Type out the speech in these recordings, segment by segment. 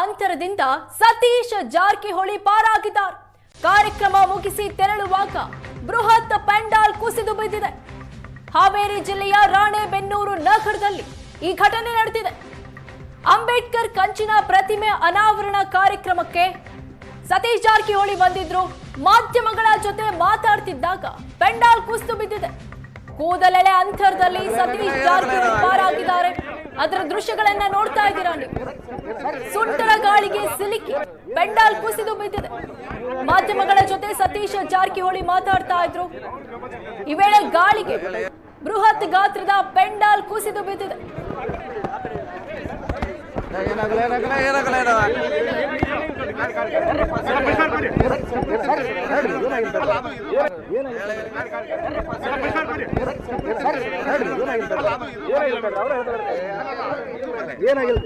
ಅಂತರದಿಂದ ಸತೀಶ್ ಜಾರಕಿಹೊಳಿ ಪಾರಾಗಿದ್ದಾರೆ. ಕಾರ್ಯಕ್ರಮ ಮುಗಿಸಿ ತೆರಳುವಾಗ ಬೃಹತ್ ಪೆಂಡಾಲ್ ಕುಸಿದು ಬಿದ್ದಿದೆ. ಹಾವೇರಿ ಜಿಲ್ಲೆಯ ರಾಣೆಬೆನ್ನೂರು ನಗರದಲ್ಲಿ ಈ ಘಟನೆ ನಡೆದಿದೆ. ಅಂಬೇಡ್ಕರ್ ಕಂಚಿನ ಪ್ರತಿಮೆ ಅನಾವರಣ ಕಾರ್ಯಕ್ರಮಕ್ಕೆ ಸತೀಶ್ ಜಾರಕಿಹೊಳಿ ಬಂದಿದ್ರು. ಮಾಧ್ಯಮಗಳ ಜೊತೆ ಮಾತಾಡ್ತಿದ್ದಾಗ ಪೆಂಡಾಲ್ ಕುಸಿದು ಬಿದ್ದಿದೆ. ಕೂದಲೆಳೆ ಅಂತರದಲ್ಲಿ ಸತೀಶ್ ಜಾರಕಿಹೊಳಿ ಪಾರಾಗಿದ್ದಾರೆ. ಅದರ ದೃಶ್ಯಗಳನ್ನ ನೋಡ್ತಾ ಇದ್ದೀರಾ ನೀವು ಸುಂಟರ ಗಾಳಿಗೆ ಸಿಲುಕಿ ಬೆಂಡಾಲ್ ಕುಸಿದು ಬಿದ್ದಿದೆ ಮಾಧ್ಯಮಗಳ ಜೊತೆ ಸತೀಶ್ ಜಾರಕಿಹೊಳಿ ಮಾತಾಡ್ತಾ ಇದ್ರು ಈ ವೇಳೆ ಗಾಳಿಗೆ ಬೃಹತ್ ಗಾತ್ರದ ಪೆಂಡಾಲ್ ಕುಸಿದು ಬಿದ್ದಿದೆ ಏನಾಗಲ್ಲ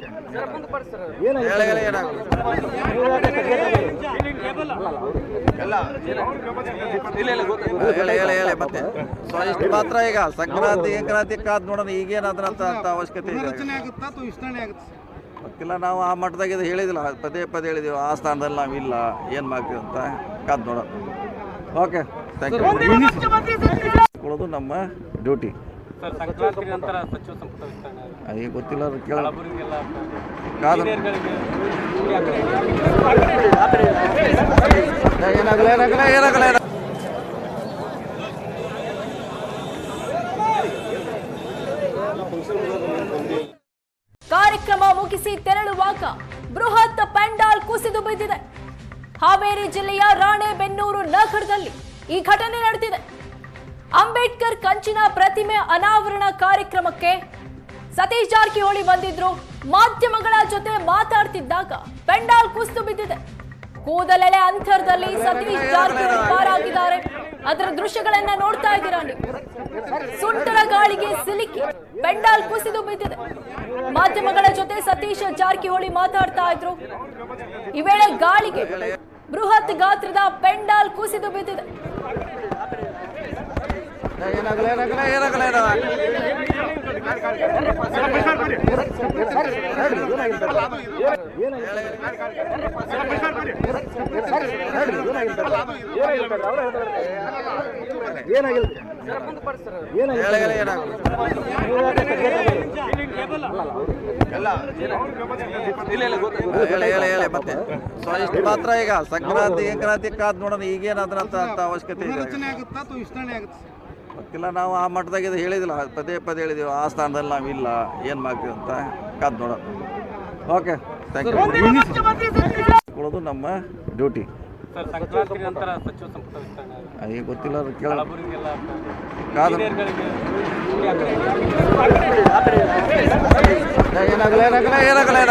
ಏನಾಗಲ್ಲ ಮತ್ತೆ ಸೊ ಇಷ್ಟು ಮಾತ್ರ ಈಗ ಸಂಕ್ರಾಂತಿ ಸಂಕ್ರಾಂತಿ ಕಾದ್ ನೋಡೋಣ ಈಗೇನಾದ್ರಂತ ಅಂತ ಅವಶ್ಯಕತೆ ಇದೆ ಗೊತ್ತಿಲ್ಲ ನಾವು ಆ ಮಟ್ಟದಾಗ ಇದು ಹೇಳಿದಿಲ್ಲ ಪದೇ ಪದೇ ಹೇಳಿದೀವಿ ಆ ಸ್ಥಾನದಲ್ಲಿ ಇಲ್ಲ ಏನು ಮಾಡ್ತೀವಿ ಅಂತ ಕಾದ್ ನೋಡೋಣ ಓಕೆ ಥ್ಯಾಂಕ್ ಯು ಕೊಡೋದು ನಮ್ಮ ಡ್ಯೂಟಿ. ಈಗ ಗೊತ್ತಿಲ್ಲ ಕೇಳ ಏನಾಗಲ್ಲ ಏನಾಗಲ್ಲ ಏನಾಗಲ್ಲ. ಕಾರ್ಯಕ್ರಮ ಮುಗಿಸಿ ತೆರಳುವಾಗ ಬೃಹತ್ ಪೆಂಡಾಲ್ ಕುಸಿದು ಬಿದ್ದಿದೆ. ಹಾವೇರಿ ಜಿಲ್ಲೆಯ ರಾಣೆಬೆನ್ನೂರು ನಗರದಲ್ಲಿ ಈ ಘಟನೆ ನಡೆದಿದೆ. ಅಂಬೇಡ್ಕರ್ ಕಂಚಿನ ಪ್ರತಿಮೆ ಅನಾವರಣ ಕಾರ್ಯಕ್ರಮಕ್ಕೆ ಸತೀಶ್ ಜಾರಕಿಹೊಳಿ ಬಂದಿದ್ರು. ಮಾಧ್ಯಮಗಳ ಜೊತೆ ಮಾತಾಡ್ತಿದ್ದಾಗ ಪೆಂಡಾಲ್ ಕುಸ್ತು ಬಿದ್ದಿದೆ. ಕೂದಲೆಲೆ ಅಂತರದಲ್ಲಿ ಸತೀಶ್ ಜಾರಕಿಹೊಳಿ ಪಾರಾಗಿದ್ದಾರೆ. ಅದರ ದೃಶ್ಯಗಳನ್ನ ನೋಡ್ತಾ ಇದ್ದೀರಾ ನೀವು? ಸುಂಟರ ಗಾಳಿಗೆ ಸಿಲುಕಿ ಪೆಂಡಾಲ್ ಕುಸಿದು ಬಿದ್ದಿದೆ. ಮಾಧ್ಯಮಗಳ ಜೊತೆ ಸತೀಶ್ ಜಾರಕಿಹೊಳಿ ಮಾತಾಡ್ತಾ ಇದ್ರು. ಈ ವೇಳೆ ಗಾಳಿಗೆ ಬೃಹತ್ ಗಾತ್ರದ ಪೆಂಡಾಲ್ ಕುಸಿದು ಬಿದ್ದಿದೆ ಏನಾಗಲ್ಲ ಏನಾಗಲ್ಲ ಏನಾಗಲ್ಲ ಏನಾಗಲ್ಲ ಏನಾಗಿಲ್ಲ ಹೇಳ ಹೇಳ ಏನಾಗಲ್ಲ ಹೇಳ ಹೇಳ ಮತ್ತೆ. ಮಾತ್ರ ಈಗ. ಸಂಕ್ರಾಂತಿ ಸಂಕ್ರಾಂತಿ ಕಾದ್ ನೋಡೋಣ ಈಗೇನಾದ್ರಂತ ಅವಶ್ಯಕತೆ ಇದೆ. ಗೊತ್ತಿಲ್ಲ ನಾವು ಆ ಮಟ್ಟದಾಗ ಇದು ಹೇಳಿದಿಲ್ಲ. ಪದೇ ಪದೇ ಹೇಳಿದೀವಿ ಆ ಸ್ಥಾನದಲ್ಲಿ ಇಲ್ಲ ಏನು ಮಾಡ್ತೀವಿ ಅಂತ ಕಾದ್ ನೋಡೋಣ. ಓಕೆ ಥ್ಯಾಂಕ್ ಯು ಕೊಡೋದು ನಮ್ಮ ಡ್ಯೂಟಿ ಸರ್ ಸಂಕ್ರಾಂತಿ ನಂತರ ಸಚಿವ ಸಂಪುಟ ವಿಸ್ತರಣೆ ಆಗುತ್ತೆ. ಈಗ ಗೊತ್ತಿಲ್ಲ ಅದು ಕೇಳ ಏನಾಗಲ್ಲ ಏನಾಗಲ್ಲ ಏನಾಗಲ್ಲ